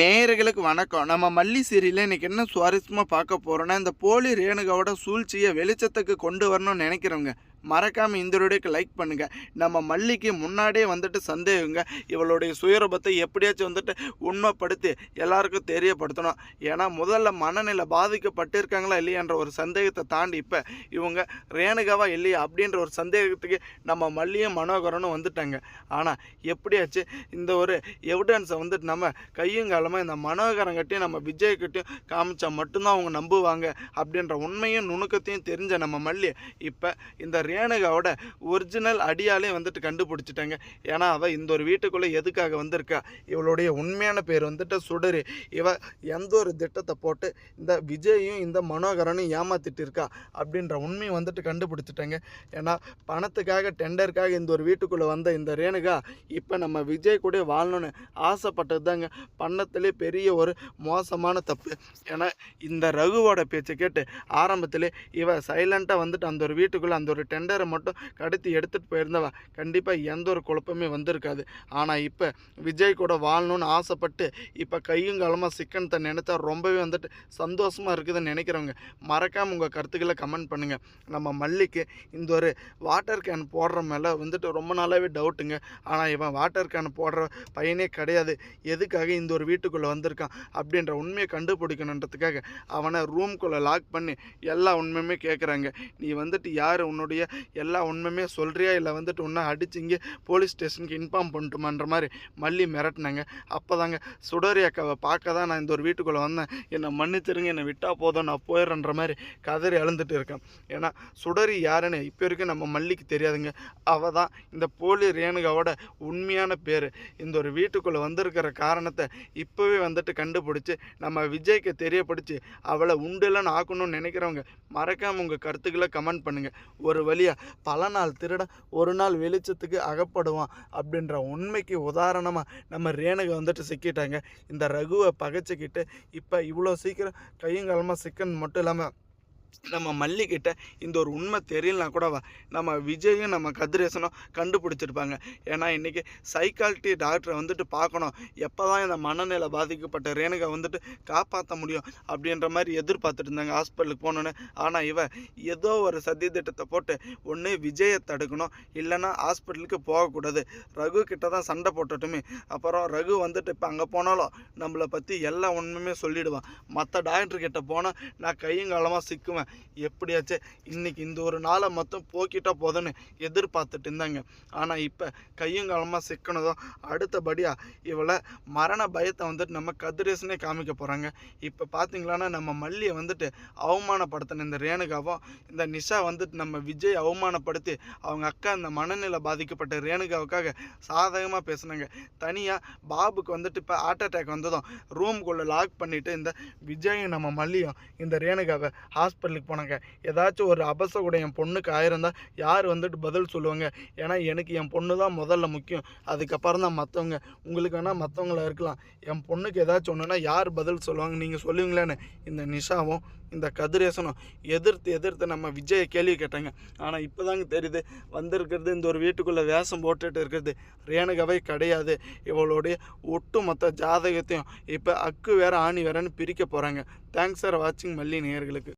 நேயர்களுக்கு வணக்கம். நம்ம மல்லி சீரியலில் இன்றைக்கி என்ன சுவாரஸ்யமாக பார்க்க போகிறோன்னா இந்த போலி ரேணுகாவோட சூழ்ச்சியை வெளிச்சத்துக்கு கொண்டு வரணும்னு நினைக்கிறவங்க. மறக்காமல் இந்த வீடியோக்கு லைக் பண்ணுங்கள் நம்ம மல்லிக்கு முன்னாடியே வந்துட்டு சந்தேகங்க. இவளுடைய சுயரூபத்தை எப்படியாச்சும் வந்துட்டு உண்மைப்படுத்தி எல்லாருக்கும் தெரியப்படுத்தணும். ஏன்னா முதல்ல மனநிலை பாதிக்கப்பட்டிருக்காங்களா இல்லையான்ற ஒரு சந்தேகத்தை தாண்டி இப்போ இவங்க ரேணுகாவா இல்லையா அப்படின்ற ஒரு சந்தேகத்துக்கு நம்ம மல்லியும் மனோகரனும் வந்துட்டாங்க. ஆனால் எப்படியாச்சு இந்த ஒரு எவிடன்ஸை வந்துட்டு நம்ம கையும் காலமாக இந்த மனோகரங்கிட்டையும் நம்ம விஜய்கிட்டையும் காமிச்சா மட்டும்தான் அவங்க நம்புவாங்க அப்படின்ற உண்மையும் நுணுக்கத்தையும் தெரிஞ்ச நம்ம மல்லி இப்போ இந்த ரேணுகாவோட ஒரிஜினல் அடியாலே வந்துட்டு கண்டுபிடிச்சிட்டாங்க. ஏன்னா அவள் இந்த ஒரு வீட்டுக்குள்ளே எதுக்காக வந்திருக்கா? இவளுடைய உண்மையான பேர் வந்துட்டு சுடரு. இவ எந்த ஒரு திட்டத்தை போட்டு இந்த விஜயும் இந்த மனோகரனும் ஏமாத்திட்டு இருக்கா? அப்படின்ற உண்மையை வந்துட்டு கண்டுபிடிச்சிட்டாங்க. ஏன்னா பணத்துக்காக டெண்டருக்காக இந்த ஒரு வீட்டுக்குள்ளே வந்த இந்த ரேணுகா இப்போ நம்ம விஜய் கூட வாழணும்னு ஆசைப்பட்டது தாங்க பண்ணத்துலேயே பெரிய ஒரு மோசமான தப்பு. ஏன்னா இந்த ரகுவோட பேச்சை கேட்டு ஆரம்பத்திலே இவ சைலண்ட்டாக வந்துட்டு அந்த ஒரு வீட்டுக்குள்ளே அந்த ஒரு டென் மட்டும் கடத்தி எடுத்துகிட்டு போயிருந்தவா கண்டிப்பாக எந்த ஒரு குழப்பமே வந்திருக்காது. ஆனால் இப்போ விஜய் கூட வாழணும்னு ஆசைப்பட்டு இப்போ கையும் காலமாக சிக்கனத்தை நினைத்தா ரொம்பவே வந்துட்டு சந்தோஷமாக இருக்குதுன்னு நினைக்கிறவங்க மறக்காமல் உங்கள் கருத்துக்களை கமெண்ட் பண்ணுங்கள் நம்ம மல்லிக்கு இந்த ஒரு வாட்டர் கேன் போடுற மேலே வந்துட்டு ரொம்ப நாளாகவே டவுட்டுங்க ஆனால் இவன் வாட்டர் கேன் போடுற பையனே கிடையாது. எதுக்காக இந்த ஒரு வீட்டுக்குள்ளே வந்திருக்கான் அப்படின்ற உண்மையை கண்டுபிடிக்கணுன்றதுக்காக அவனை ரூம்குள்ளே லாக் பண்ணி எல்லா உண்மையுமே கேட்குறாங்க நீ வந்துட்டு யார்? உன்னுடைய எல்லா உண்மையுமே சொல்கிறியா இல்லை வந்துட்டு ஒன்றா அடிச்சு இங்கே போலீஸ் ஸ்டேஷனுக்கு இன்ஃபார்ம் பண்ணிட்டுமான்ற மாதிரி மல்லி மிரட்டினாங்க. அப்போ தாங்க சுடரி அக்காவை பார்க்க தான் நான் இந்த ஒரு வீட்டுக்குள்ளே வந்தேன். என்னை மன்னிச்சிருங்க என்னை விட்டால் போதும் நான் போயிடுறேன்ற மாதிரி கதறி அழுந்துட்டு இருக்கேன். ஏன்னா சுடரி யாருன்னு இப்போ வரைக்கும் நம்ம மல்லிக்கு தெரியாதுங்க. அவள் தான் இந்த போலி ரேணுகாவோட உண்மையான பேர். இந்த ஒரு வீட்டுக்குள்ளே வந்திருக்கிற காரணத்தை இப்போவே வந்துட்டு கண்டுபிடிச்சி நம்ம விஜய்க்கு தெரியப்படுத்தி அவளை உண்டுலன்னு ஆக்கணும்னு நினைக்கிறவங்க மறக்காமல் உங்கள் கருத்துக்களை கமெண்ட் பண்ணுங்கள் ஒரு வழி இல்லையா? பல நாள் திருடன் ஒரு நாள் வெளிச்சத்துக்கு அகப்படுவான் அப்படின்ற உண்மைக்கு உதாரணமாக நம்ம ரேணுகை வந்துட்டு சிக்கிட்டாங்க. இந்த ரகுவை பகைச்சிக்கிட்டு இப்போ இவ்வளோ சீக்கிரம் கையும் கையங்காலமாக சிக்கன் மட்டும் இல்லாமல் நம்ம மல்லிக்கிட்ட இந்த ஒரு உண்மை தெரியலனா கூட நம்ம விஜயும் நம்ம கதிரேசனும் கண்டுபிடிச்சிருப்பாங்க. ஏன்னா இன்றைக்கி சைக்கால்ட்டி டாக்டரை வந்துட்டு பார்க்கணும். எப்போ தான் இந்த மனநிலை பாதிக்கப்பட்ட ரேணுகா வந்துட்டு காப்பாற்ற முடியும் அப்படின்ற மாதிரி எதிர்பார்த்துட்டு இருந்தாங்க. ஹாஸ்பிட்டலுக்கு போகணுன்னு. ஆனால் இவ ஏதோ ஒரு சதி திட்டத்தை போட்டு ஒன்று விஜயை தடுக்கணும். இல்லைன்னா ஹாஸ்பிட்டலுக்கு போகக்கூடாது. ரகு கிட்ட தான் சண்டை போட்டுட்டுமே. அப்புறம் ரகு வந்துட்டு இப்போ அங்கே போனாலும் நம்மளை பற்றி எல்லா உண்மையுமே சொல்லிடுவான். மற்ற டாக்டர்கிட்ட போனால் நான் கையும் காலமாக சிக்குவேன். எப்படியாச்சும் இன்றைக்கி இந்த ஒரு நாளை மொத்தம் போக்கிட்டா போதும்னு எதிர்பார்த்துட்டு இருந்தாங்க. ஆனால் இப்போ கையும் காலமாக சிக்கனதும் அடுத்தபடியாக இவளை மரண பயத்தை வந்துட்டு நம்ம கதிரேசனே காமிக்க போகிறாங்க இப்போ பார்த்தீங்களான்னா நம்ம மல்லியை வந்துட்டு அவமானப்படுத்தின இந்த ரேணுகாவும் இந்த நிஷா வந்துட்டு நம்ம விஜய் அவமானப்படுத்தி அவங்க அக்கா இந்த மனநிலை பாதிக்கப்பட்ட ரேணுகாவுக்காக சாதகமாக பேசுனாங்க. தனியாக பாபுக்கு வந்துட்டு இப்போ ஹார்ட் அட்டாக் வந்ததும் ரூம்குள்ளே லாக் பண்ணிவிட்டு இந்த விஜயும் நம்ம மல்லியும் இந்த ரேணுகாவை ஹாஸ்பிட்டல் ஹாஸ்பிட்டலுக்கு போனாங்க. ஏதாச்சும் ஒரு அபசகுடம் என் பொண்ணுக்கு ஆயிருந்தா யார் வந்துட்டு பதில் சொல்லுவாங்க? ஏன்னா எனக்கு என் பொண்ணு தான் முதல்ல முக்கியம். அதுக்கப்புறம் தான் மற்றவங்க உங்களுக்கு வேணால் மற்றவங்கள இருக்கலாம். என் பொண்ணுக்கு ஏதாச்சும் ஒன்றுனா யார் பதில் சொல்லுவாங்க? நீங்கள் சொல்லுவீங்களேன்னு. இந்த நிஷாவும் இந்த கதிரேசனும் எதிர்த்து எதிர்த்து நம்ம விஜயை கேள்வி கேட்டாங்க. ஆனால் இப்போ தாங்க தெரியுது. வந்திருக்கிறது இந்த ஒரு வீட்டுக்குள்ளே வேஷம் போட்டுட்டு இருக்கிறது ரேணுகவை கிடையாது. இவளுடைய ஒட்டுமொத்த ஜாதகத்தையும் இப்போ அக்கு வேற ஆணி வேறன்னு பிரிக்க போகிறாங்க தேங்க்ஸ் ஃபார் வாட்சிங் மல்லி நேயர்களுக்கு.